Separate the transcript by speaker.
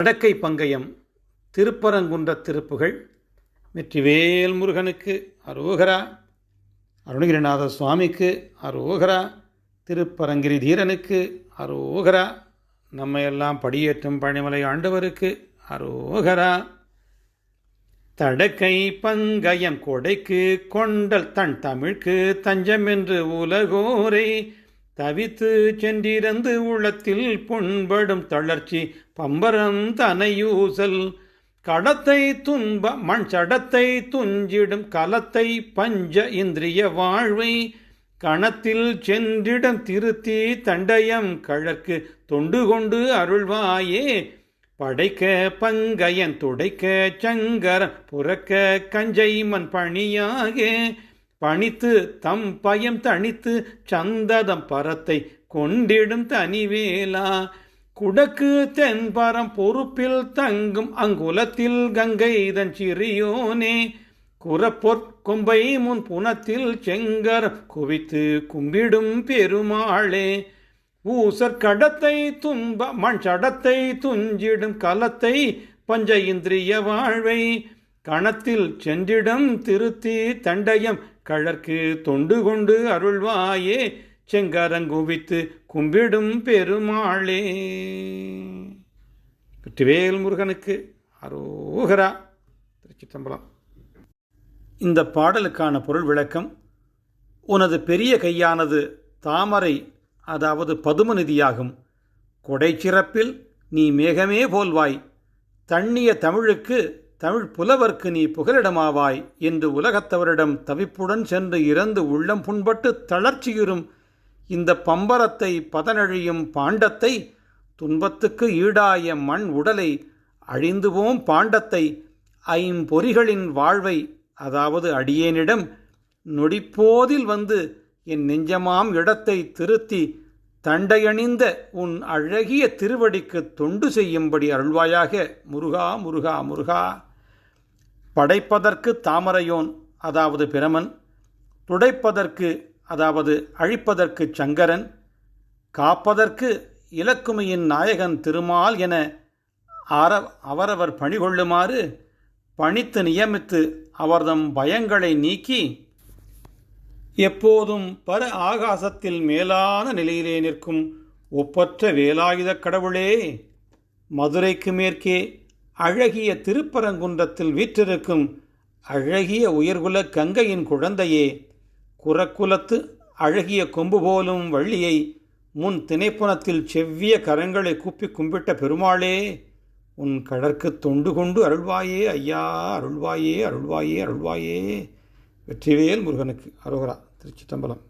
Speaker 1: வடக்கை பங்கயம் திருப்பரங்குன்ற திருப்புகள் வெற்றிவேல் முருகனுக்கு அரோகரா அருணகிரிநாத சுவாமிக்கு அரோகரா திருப்பரங்கிரி தீரனுக்கு அரோகரா நம்மையெல்லாம் படியேற்றும் பணிமலை ஆண்டவருக்கு அரோகரா. தடக்கை பங்கயம் கொடைக்கு கொண்டல் தன் தமிழ்க்கு தஞ்சம் என்று உலகோரை தவித்து சென்றிருந்து உள்ளத்தில் புண்படும் தளர்ச்சி பம்பரம் தனையூசல். கடத்தை துன்ப மண் சடத்தை துஞ்சிடும் கலத்தை பஞ்ச இந்திரிய வாழ்வை. கணத்தில் சென்றிடம் திருத்தி தண்டயம் கழற்கு தொண்டு கொண்டு அருள்வாயே. படைக்க பங்கையன் துடைக்க சங்கரன் புறக்க கஞ்சைமன் பணியாகே பணியாக. பணித்து தம் பயம் தணித்து சந்ததம் பரத்தை கொண்டிடும் தனிவேலா. குடக்கு தென்பரம் பொறுப்பில் தங்கும் அங்குலத்தில் கங்கை இதன் சிறியோனே. குரப்பொற் கொம்பை முன் புனத்தில் செங்கர் குவித்து கும்பிடும் பெருமாளே. ஊசற் கடத்தை தும்ப மண் சடத்தை துஞ்சிடும் கலத்தை பஞ்ச இந்திரிய வாழ்வை. கணத்தில் சென்றிடம் திருத்தி தண்டயம் கழற்கு தொண்டு கொண்டு அருள்வாயே செங்கரங்குவித்து கும்பிடும் பெருமாளே. வெற்றிவேல் முருகனுக்கு அரோகரா. திருச்சித்தம்பலம் இந்த பாடலுக்கான பொருள் விளக்கம் உனது பெரிய கையானது தாமரை அதாவது பதுமநிதியாகும் கொடை சிறப்பில் நீ மேகமே போல்வாய். தண்ணிய தமிழுக்கு தமிழ் புலவர்க்கு நீ புகலிடமாவாய் என்று உலகத்தவரிடம் தவிப்புடன் சென்று இறந்து உள்ளம் புண்பட்டு தளர்ச்சியுறும் இந்த பம்பரத்தை பதனழியும் பாண்டத்தை துன்பத்துக்கு ஈடாய மண் உடலை அழிந்துவோம் பாண்டத்தை ஐம்பொறிகளின் வாழ்வை அதாவது அடியேனிடம் நொடிப்போதில் வந்து என் நெஞ்சமாம் இடத்தை திருத்தி தண்டையணிந்த உன் அழகிய திருவடிக்கு தொண்டு செய்யும்படி அருள்வாயாக முருகா முருகா முருகா. படைப்பதற்கு தாமரையோன் அதாவது பிரமன் துடைப்பதற்கு அதாவது அழிப்பதற்கு சங்கரன் காப்பதற்கு இலக்குமையின் நாயகன் திருமால் என அற அவரவர் பணிகொள்ளுமாறு பணித்து நியமித்து அவர்தம் பயங்களை நீக்கி எப்போதும் பர ஆகாசத்தில் மேலான நிலையிலே நிற்கும் ஒப்பற்ற வேலாயுதக் கடவுளே மதுரைக்கு மேற்கே அழகிய திருப்பரங்குன்றத்தில் வீற்றிருக்கும் அழகிய உயர்குல கங்கையின் குழந்தையே குரக்குலத்து அழகிய கொம்பு போலும் வள்ளியை முன் திணைப்புணத்தில் செவ்விய கரங்களை கூப்பி கும்பிட்ட பெருமாளே உன் கடற்கு தொண்டு கொண்டு அருள்வாயே ஐயா அருள்வாயே அருள்வாயே அருள்வாயே. வெற்றிவேல் முருகனுக்கு அரோகரா திருச்சிட்டம்பலம்